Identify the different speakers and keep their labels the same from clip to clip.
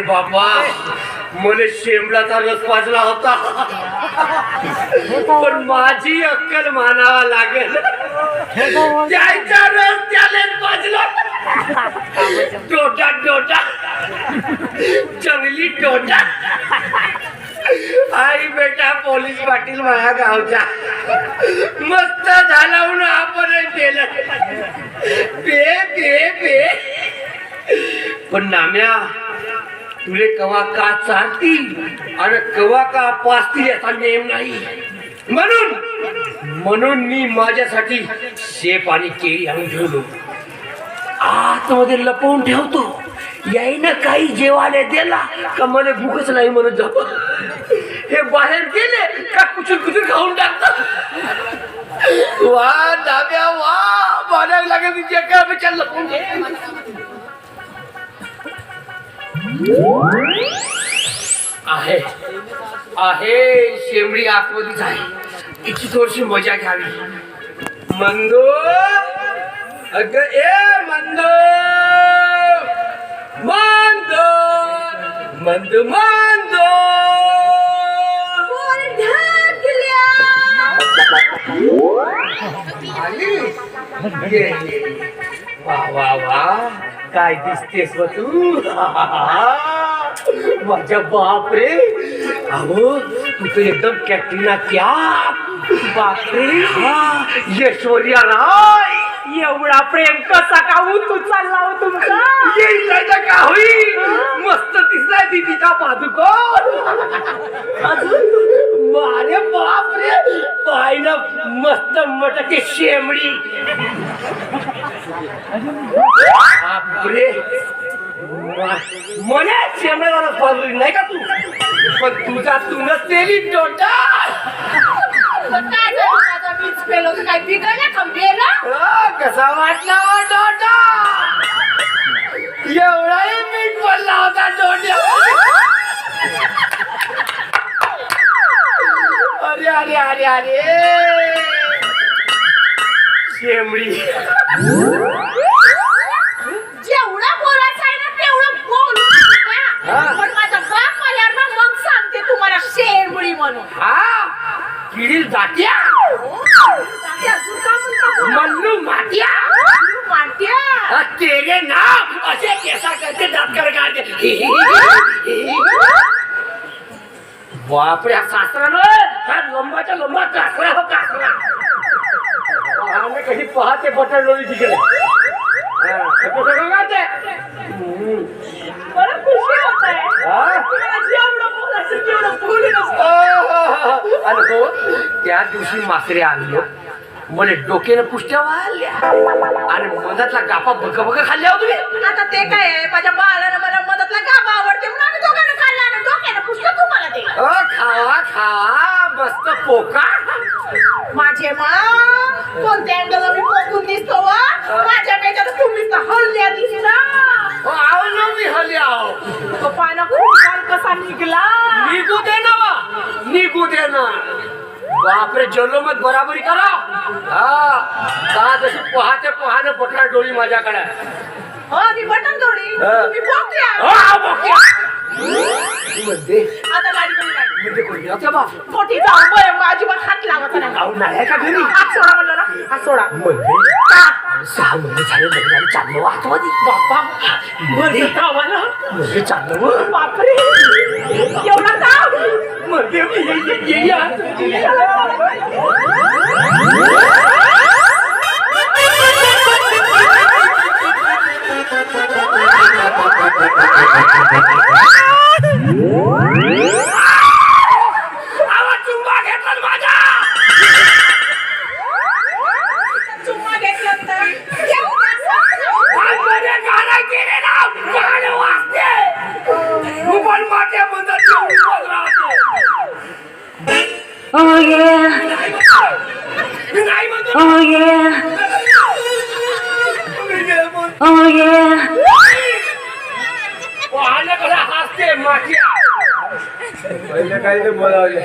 Speaker 1: अरे बाबा मला शेंबलाचा रस पाजला होता. पण माझी अक्कल मानावा लागेल. त्याचा रस त्याने पाजला. टोटा टोटा जंगली टोटा आई बेटा पोलीस पाटील माझ्या गावच्या. मस्त झाला म्हणून आपण केलं पे पे पे पण नाम्या तुले कवा का चालतील? आणि कवा का पाचतील याचा नेम नाही. म्हणून म्हणून मी माझ्यासाठी शेप आणि केळी आणून ठेवलो. आतमध्ये लपवून ठेवतो. याईनं काही जेवायला दिला का मला भूकच नाही म्हणत जात हे बाहेर गेले का कुचून कुचून खाऊन टाकतात वा डाब्या वा म्हणायला लागेल लपवून आहे. आहे शेंबडी आतमध्येच आहे. तिची थोडीशी मजा घ्यावी. मंदो! अग ए मंदो! मंदो! मंदो मंदो! आली. ये, ये. वा वा वा. काय दिसतेस व तू? माझ्या बापरे. अहो तू तर एकदम कॅटरीना क्या? बापरे. हा ऐश्वर्या राय.
Speaker 2: एवढा प्रेम कसा का तू चालला हो तुमचा?
Speaker 1: येईल नाही का होईल? मस्त दिसलाय दीदीचा पादुकोण. मारे बापरे. पाहिलं मस्त मटके शेमडी मने शेमड्याला पाजली नाही का तू? पण तुझा तू नसलेली टोटा
Speaker 3: काय
Speaker 1: कसा वाटला हो टोटा एवढाही मीठ पडला होता टोट्या अरे अरे अरे अरे. शेमडी
Speaker 3: जेवढं बोलायचं आहे ना तेवढं बोलू नका.
Speaker 1: हा.
Speaker 3: पण माझा बाप आल्यावर ना मग सांगते तुम्हाला शेरमुळी म्हणून
Speaker 1: हा किडील जात्या
Speaker 3: आणि अजून का म्हणता बोला?
Speaker 1: मल्लू मात्या
Speaker 3: तू मांडत्या.
Speaker 1: हा, तेरे नाम असे केसा करते डॉक्टर काढते बापरे हा सासरा नव्हे, हा लंबाच्या लंबा कासरा हो कासरा आम्ही कधी पाहते बटर लोणी तिकडे. आणि हो त्या दिवशी मासरे आणलो. मला डोक्यानं पुष्ट्या वाढल्या आणि मधातला गापा बघ बघ खाल्ल्या हो तुम्ही.
Speaker 3: आता ते काय आहे? माझ्या बाळाला मला मदतला गाभा आवडते म्हणून आम्ही दोघांना खाल्ला आणि डोक्यानं पुसलं तुम्हाला ते
Speaker 1: खावा खावा. मस्त पोका.
Speaker 3: माझे मा. कोणत्या अँगल मी पोकून दिसतो वा? माझ्यापेक्षा तर तुम्हीच तर हल्ल्या दिसला
Speaker 1: हो, आहो ना मी हल्ली आहो.
Speaker 3: तो पाना खूप छान कसा निघला.
Speaker 1: निघू दे ना बा निघू दे ना. बापरे जलो मत बराबरी करा. हा. का जशी पहाते पहाने पटला डोळी माझ्याकडे.
Speaker 3: हो बटन जोडी. तुम्ही पोकल्या
Speaker 1: हो,
Speaker 3: आता गाडी?
Speaker 1: म्हणजे कोणी होत्या बा
Speaker 3: मोठी जाऊ बरं मग अजिबात हात लावायचा नाही.
Speaker 1: अहो नाही आहे का घरी?
Speaker 3: हात सोडा म्हणलं ना हात सोडा.
Speaker 1: म्हणजे
Speaker 3: का?
Speaker 1: सहा महिने झाले चाललो आतमध्ये
Speaker 3: बाप्पा गावाला
Speaker 1: म्हणजे चाललो.
Speaker 3: बापरे! एवढा
Speaker 1: म्हणजे मी कसं हसते.
Speaker 4: पहिले काही ते बोलावले.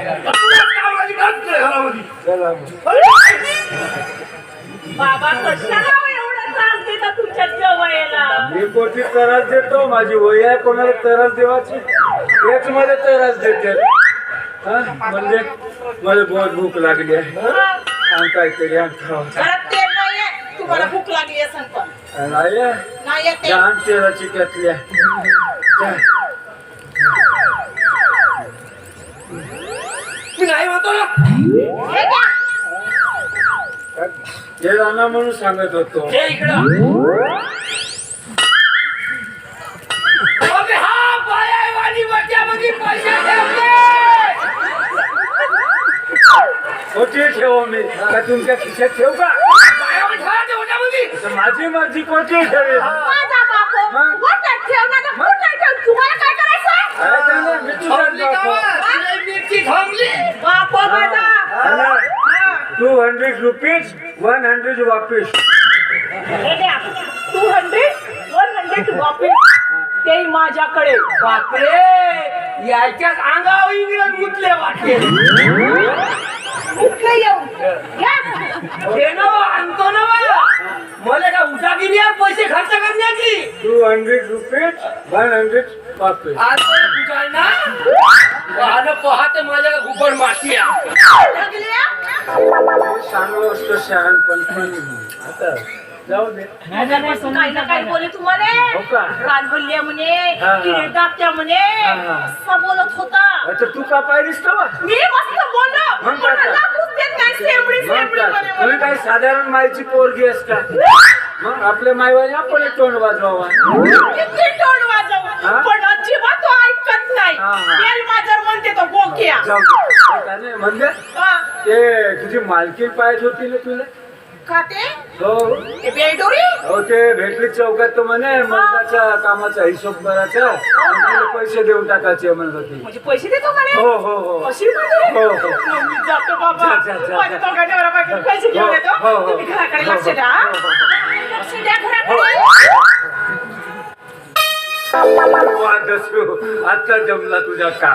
Speaker 4: चला
Speaker 3: बाबा कशाला हो एवढं त्रास देता तुमच्या जवळला?
Speaker 4: मी कोटी त्रास देतो? माझी वय आहे कोणाला त्रास देवाची? तेच मला त्रास देते. हा? म्हणजे मला बहुत भूक लागली आहे. आणि काहीतरी आण खावं.
Speaker 3: घरात तेल नाहीये. तुम्हाला भूक लागली
Speaker 4: आहे?
Speaker 3: नाहीये तेल.
Speaker 4: लहान तेलाची केतली आहे. जा.
Speaker 1: मी नाही म्हणतो ना
Speaker 3: हे घ्या.
Speaker 4: तेल आणा म्हणून सांगत होतो
Speaker 1: हे इकडं अबे हा बायावाली बच्च्यामध्ये पैसे ठेवले
Speaker 4: कोटी ठेव मी का तुमच्या खिशात ठेव का
Speaker 1: बायावाली ठेवा ते होत्यामध्ये.
Speaker 4: तर माझी मर्जी कोटी ठेवेल
Speaker 3: माझा बाप
Speaker 4: मग?
Speaker 3: मोठा ठेव ना तर मोठा ठेव तुम्हाला काय करायचं
Speaker 4: काय त्याने? मी तुझ्याच
Speaker 1: थांबली
Speaker 4: बाप
Speaker 1: गावात.
Speaker 4: आहे.
Speaker 1: तुला मिरची थांबली
Speaker 3: बाप माझा
Speaker 4: two hundred rupees one hundred वापीस.
Speaker 2: Two hundred one hundred वापस. ते माझ्याकडे.
Speaker 1: बापरे. याच्याच अंगावर इंग्रज मुतले वाटले
Speaker 3: येऊ
Speaker 1: ना. मला काय उठागिरी पैसे खर्च करण्याची?
Speaker 4: Two hundred rupees one hundred
Speaker 1: पाहते माझ्या गुबड माती?
Speaker 4: चांगलं असतं शहाणपण पण आता जाऊ दे.
Speaker 3: काही ना काही बोले तुम्हाला
Speaker 4: हो का?
Speaker 3: म्हणे
Speaker 4: हा,
Speaker 3: दाबत्या म्हणे.
Speaker 4: हा.
Speaker 3: असं बोलत होता.
Speaker 4: आता तू का पाहिलीस तर बा?
Speaker 3: मी मस्त बोललो.
Speaker 4: मग
Speaker 3: पण
Speaker 4: काय?
Speaker 3: लागूच देत
Speaker 4: तुम्ही. काय साधारण मायची पोरगी का? मग आपल्या मायवाने आपण एक तोंड वाजवावा. हा?
Speaker 3: वाजव पण अजिबात तो ऐकत नाही. म्हणते तो
Speaker 4: म्हणजे. ते तुझी मालकीन पाहिजे होती ना तुला? हो.
Speaker 3: ते बेडोरी
Speaker 4: हो ते भेटली चौकात तो म्हणे मुलगाच्या कामाचा हिशोब करायचा. आणि तुला पैसे देऊन टाकायचे म्हणत होती.
Speaker 3: म्हणजे पैसे देतो म्हणे?
Speaker 4: हो हो हो.
Speaker 3: अशी म्हणे?
Speaker 4: हो, हो.
Speaker 3: मग मी जातो बाबा.
Speaker 4: जा, जा, जा,
Speaker 3: माझ्या
Speaker 4: जा.
Speaker 3: दोघांच्या नवऱ्याबायकोला पैसे घेऊन
Speaker 4: हो,
Speaker 3: येतो.
Speaker 4: हो, हो.
Speaker 3: तुम्ही घराकडे
Speaker 4: हो,
Speaker 3: लक्ष
Speaker 4: हो,
Speaker 3: द्या.
Speaker 4: हो, हो,
Speaker 3: लक्ष द्या घराकडे.
Speaker 4: वा दसरू आता जमला तुझा का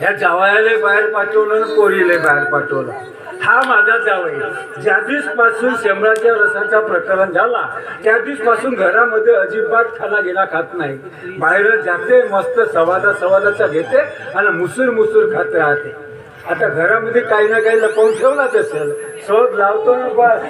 Speaker 4: ह्या जावयाले बाहेर पाठवलं आणि पोरीले बाहेर पाठवलं. हा माझा जावई ज्या दिवसपासून शेंबळाच्या रसाचा प्रकरण झाला त्या दिवसपासून घरामध्ये अजिबात खाला गेला खात नाही. बाहेर जाते मस्त सवादा सवादाचा घेते आणि मुसूर मुसूर खात राहते. आता घरामध्ये काही ना काही लपवून ठेवलाच असेल. शोध लावतो ना बस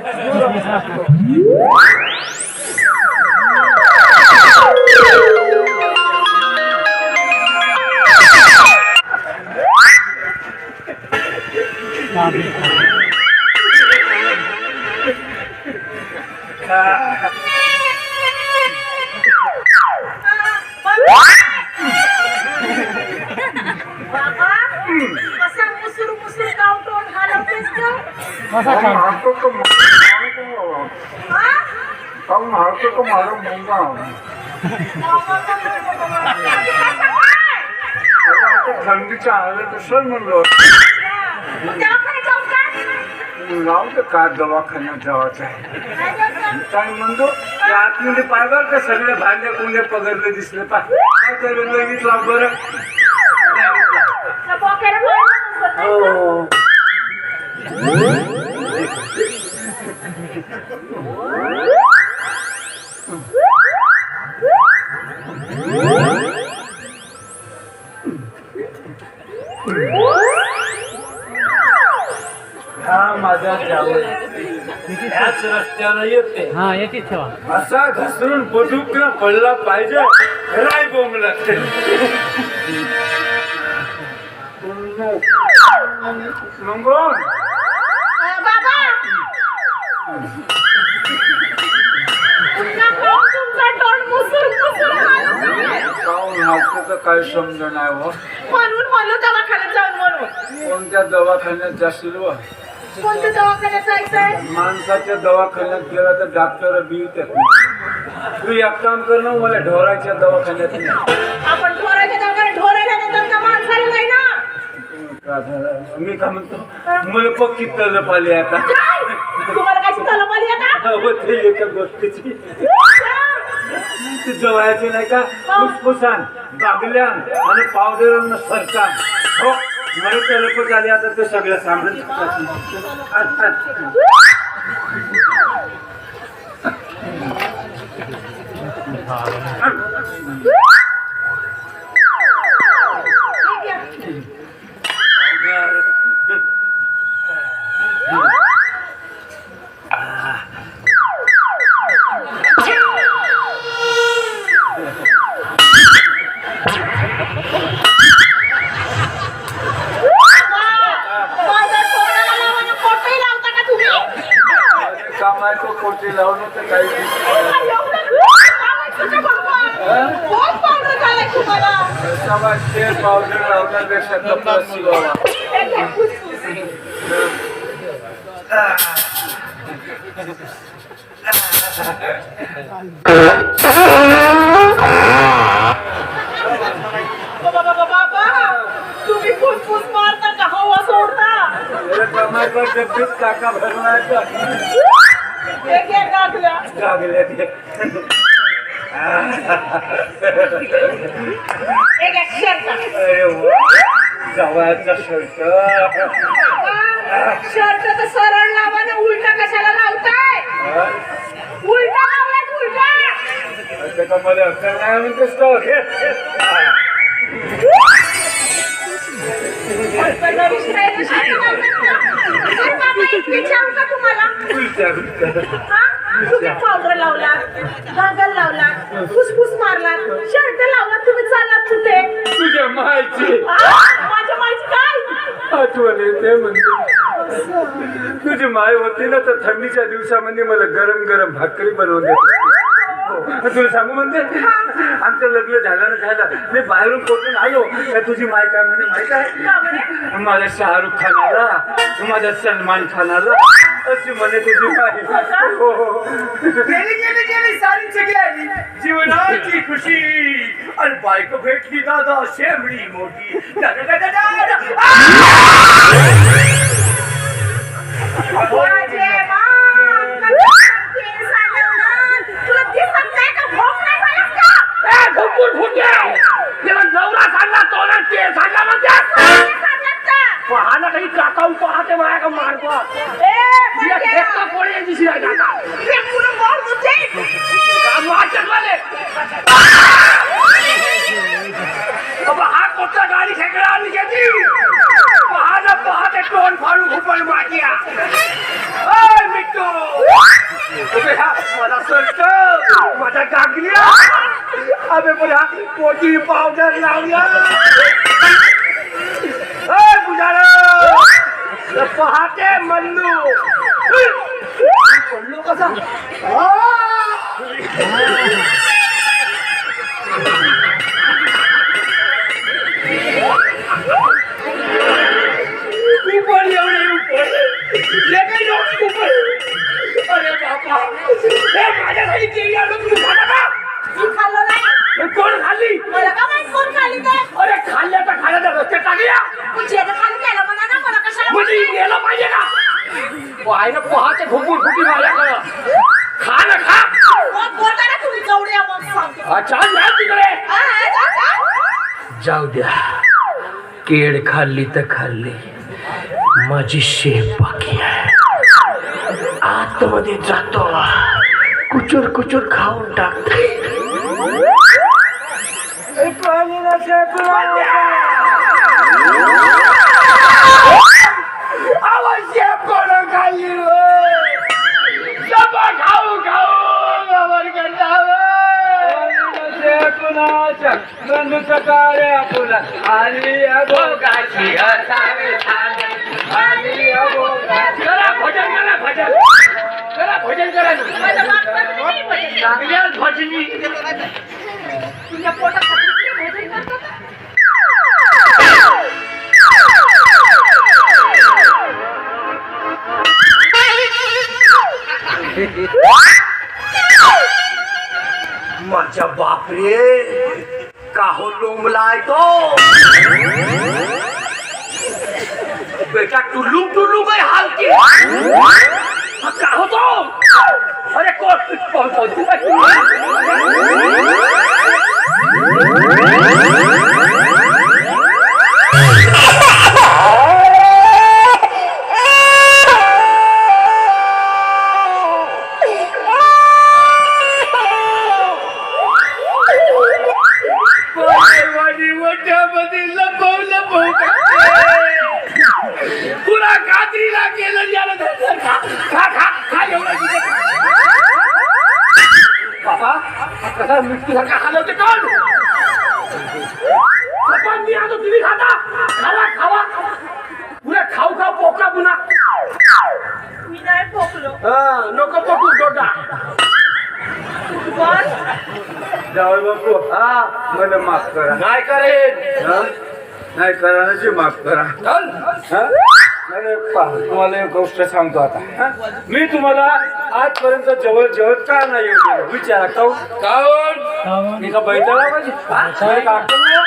Speaker 4: थंडीच्या आलं तसं म्हणलो
Speaker 3: दवाखान्यात जाऊ का?
Speaker 4: लावू तर का दवाखान्यात जावाचं आहे? काय म्हणतो त्या आतमध्ये पायवर का सगळे भांडे कुंडे पगरले दिसले पा काय करेल लगेच लाव बरं हा ह्याच रस्त्याला येते.
Speaker 2: हा याची ठेवा.
Speaker 4: असा घसरून बदूक पडला पाहिजे राय
Speaker 3: बाबा
Speaker 4: हाताचं काय समज नाही हो?
Speaker 3: म्हणून म्हणून दवाखान्यात जाऊन म्हणून.
Speaker 4: कोणत्या दवाखान्यात जाशील व
Speaker 3: कोणत्या दवाखान्यात जायचंय?
Speaker 4: माणसाच्या दवाखान्यात गेला तर डॉक्टर बीतात तू एक काम कर ना मला ढोराच्या दवाखान्यात नाही
Speaker 3: आपण ढोराच्या दवाखान्यात ढोराच्या नंतर का माणसाला नाही ना?
Speaker 4: मी काय म्हणतो? मला पक्की तलप आली आता.
Speaker 3: काय? तुम्हाला काय तलप आली आता?
Speaker 4: हो, ते एका गोष्टीची. ते जवळचे नाही का? फुसफुसान बागल्यान आणि पावडर सरकार हो. मला तलपच आली आता ते सगळं सामान
Speaker 3: माझ्या तुम्ही फुसफुस मारता का हवा सोडता
Speaker 4: डब्बीत काका भरवायचा
Speaker 3: काकल्या. शर्ट.
Speaker 4: अरे वा गव्हाचा शर्ट
Speaker 3: शर्ट तर सरळ लावा ना उलटा कशाला लावताय? उलटा लावलाय उलटा?
Speaker 4: अक्कल नाही
Speaker 3: का? तर तुम्हाला पावडर लावलात गागल लावलात फुसफुस मारलात शर्ट लावलात तुम्ही चाललात कुठे?
Speaker 4: तुझ्या मायची?
Speaker 3: माझ्या माहिती काय?
Speaker 4: आठवण येते म्हणजे. तुझी माय होती ना तर थंडीच्या दिवसामध्ये मला गरम गरम भाकरी बनवून देत होती. हो. तुला सांगू म्हणते? आमचं लग्न झालं ना झालं. मी बाहेरून कोठून आलो? का तुझी माय काय म्हणजे माहीत आहे? माझा शाहरुख खान आला माझा सलमान खान आला अशी म्हणे तुझी माय हो हो
Speaker 1: गेली गेली गेली सारी सगळी आली जीवनाची खुशी. आणि बायको भेटली दादा शेमडी मोठी. दादा, दादा, दादा.
Speaker 3: माझे मान,
Speaker 1: काकाऊ पाहते माझ्या का मारतो
Speaker 3: ए, म्हणजे,
Speaker 1: खेळता कोणी याची शिवाय काका
Speaker 3: हे पुढं बोल म्हणजे.
Speaker 1: काम वाचत वाले बाबा हा कोणता गाडी खेकडा आणि घेतली पाहना पाहते टोन फाडून खुपण माटिया ओय मिट्टू अबे हा माझा सर्ट माझा गागलिया अबे पण हा पोटी पावडर लावल्या ओय पुजारा पहाटे मल्लू पडलो कसा केळ खाल्ली तर खाल्ली. माझी शेप बाकी आहे. आतमध्ये जातो. कुचूर कुचूर खाऊन टाकते. अवश्य कोण खाल्ली?
Speaker 4: कार्य फुला आली
Speaker 1: भोगाची असावे
Speaker 4: आली अभोगाची.
Speaker 1: करा भजन करा भजन. करा भजन करा.
Speaker 3: माझ्या बापाचं नाही भजन.
Speaker 1: चांगल्या भजनी.
Speaker 3: तुझ्या पोटात भजन करतात?
Speaker 1: माझ्या बापरे. काहो लोंबलाय तो बेटा टुल्लू टुल्लू काय हाल की हा, का होतो अरे नको पकू डोटा.
Speaker 4: जावई बापू.
Speaker 1: हा.
Speaker 4: मला माफ करा.
Speaker 1: नाही करेन.
Speaker 4: हा? नाही करा माफ करा.
Speaker 1: चल.
Speaker 4: हा? नाही, नाही, पहा, तुम्हाला एक गोष्ट सांगतो आता. हा? मी तुम्हाला आजपर्यंत जवळ जवळ का नाही येऊ दिलं? विचारा काऊ
Speaker 1: काऊन
Speaker 4: मी का बैठला पाहिजे मला का अक्कल नाही?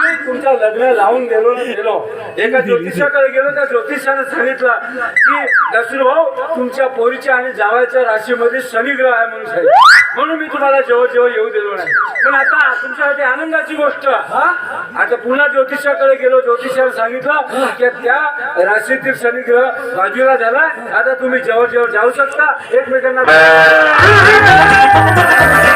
Speaker 4: मी तुमचं लग्न लावून गेलो ना गेलो. एका ज्योतिषाकडे गेलो त्या ज्योतिषाने सांगितलं की दसरू भाऊ तुमच्या पोरीच्या आणि जावायच्या राशीमध्ये शनिग्रह आहे म्हणून सांगितलं. म्हणून मी तुम्हाला जेव्हा जेव्हा येऊ दिलो नाही. पण आता तुमच्यासाठी आनंदाची गोष्ट. हा? आता पुन्हा ज्योतिषाकडे गेलो ज्योतिषाने सांगितलं की त्या राशीतील शनिग्रह बाजूला झाला. आता तुम्ही जेव्हा जेव्हा जाऊ शकता एकमेकांना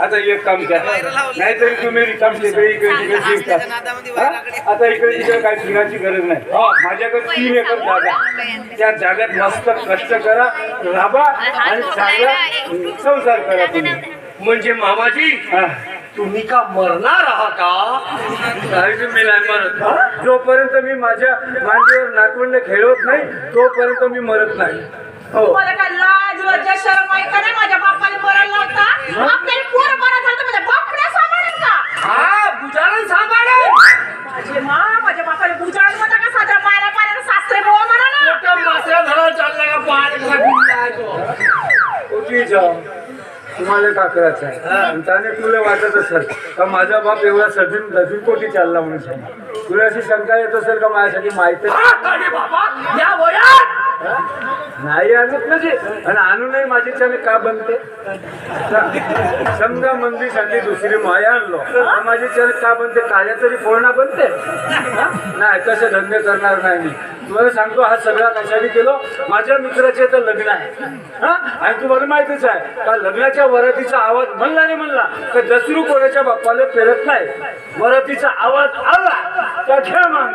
Speaker 4: आता एक काम करा. नाहीतरी तुम्ही रिकाम इकडे इकडे तिकडे. हा? आता इकडे तिकडे काही फिरायची गरज नाही. हो, माझ्याकडे तीन एकर जागा. त्या जागेत मस्त कष्ट करा राबा आणि चांगला संसार करा तुम्ही.
Speaker 1: म्हणजे मामाजी. तुम्ही का मरणार आहात का?
Speaker 4: नाही मरत. जोपर्यंत मी माझ्या मांडीवर नातवंड खेळवत नाही तोपर्यंत मी मरत नाही. हो.
Speaker 2: मला काय लाज लज्जा शरम आहे का नाही? माझ्या बापाने मरायला लावता? आपल्याला पोरं बरं झालं तर माझ्या बापने सांभाळेल का?
Speaker 1: हा बुजारण सांभाळेल.
Speaker 2: माझे मा माझ्या बापाने बुजाड होता का साजरा पायला पाण्याला सासरे बोवा म्हणा ना?
Speaker 1: मोठं मासरा धरा चालला का कसा आहे तो.
Speaker 4: जाऊ तुम्हाला का करायचं आहे? आणि त्याने तुला वाटत असेल का माझा बाप एवढा सजून लजून कोटी चालला म्हणून? सांग तुला अशी शंका येत असेल का माझ्यासाठी माहिती?
Speaker 1: बाबा या वयात!
Speaker 4: नाही आणत म्हणजे. आणि आणूनही माझी चाले का बनते? समजा मंदीसाठी दुसरी माया आणलो. माझी चाले का बनते? काळ्या तरी पोळणा बनते. नाही कसे धंदे करणार नाही मी. तुम्हाला सांगतो हा सगळा कशाने केलो? माझ्या मित्राचे तर लग्न आहे. हा? आणि तुम्हाला माहितीच आहे का लग्नाच्या वरातीचा आवाज म्हणला नाही म्हणला तर दसरू कोणाच्या बाप्पाला पेरत नाही. वरातीचा आवाज आला त्या खेळ मान